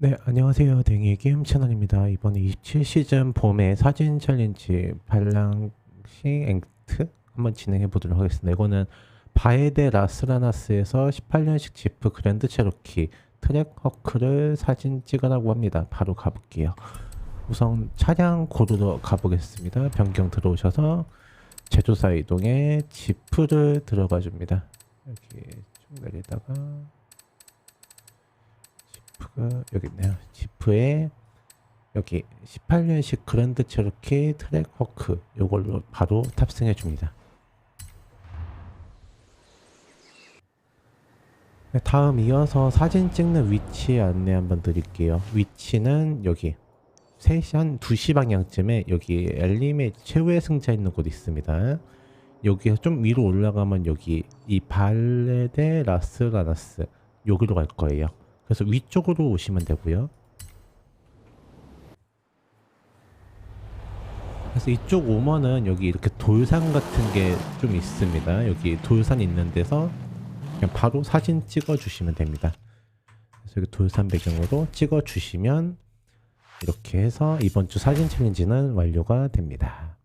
네, 안녕하세요. 댕이 게임 채널입니다. 이번에 27시즌 봄의 사진 챌린지 발랑시 앵트 한번 진행해 보도록 하겠습니다. 이거는 바에데 라스라나스에서 18년식 지프 그랜드 체로키 트랙 허크를 사진 찍으라고 합니다. 바로 가볼게요. 우선 차량 고르러 가보겠습니다. 변경 들어오셔서 제조사 이동에 지프를 들어가 줍니다. 여기 쭉 내리다가 지프가 여기 있네요. 지프에 여기 18년식 그랜드 체로키 트랙 허크 요걸로 바로 탑승해 줍니다. 네, 다음 이어서 사진 찍는 위치 안내 한번 드릴게요. 위치는 여기 3시 한 2시 방향쯤에 여기 엘리메 최후의 승자 있는 곳 있습니다. 여기서 좀 위로 올라가면 여기 이 발레데 라스라나스 여기로 갈 거예요. 그래서 위쪽으로 오시면 되고요. 그래서 이쪽 오면은 여기 이렇게 돌산 같은 게 좀 있습니다. 여기 돌산 있는 데서 그냥 바로 사진 찍어 주시면 됩니다. 그래서 여기 돌산 배경으로 찍어 주시면 이렇게 해서 이번 주 사진 챌린지는 완료가 됩니다.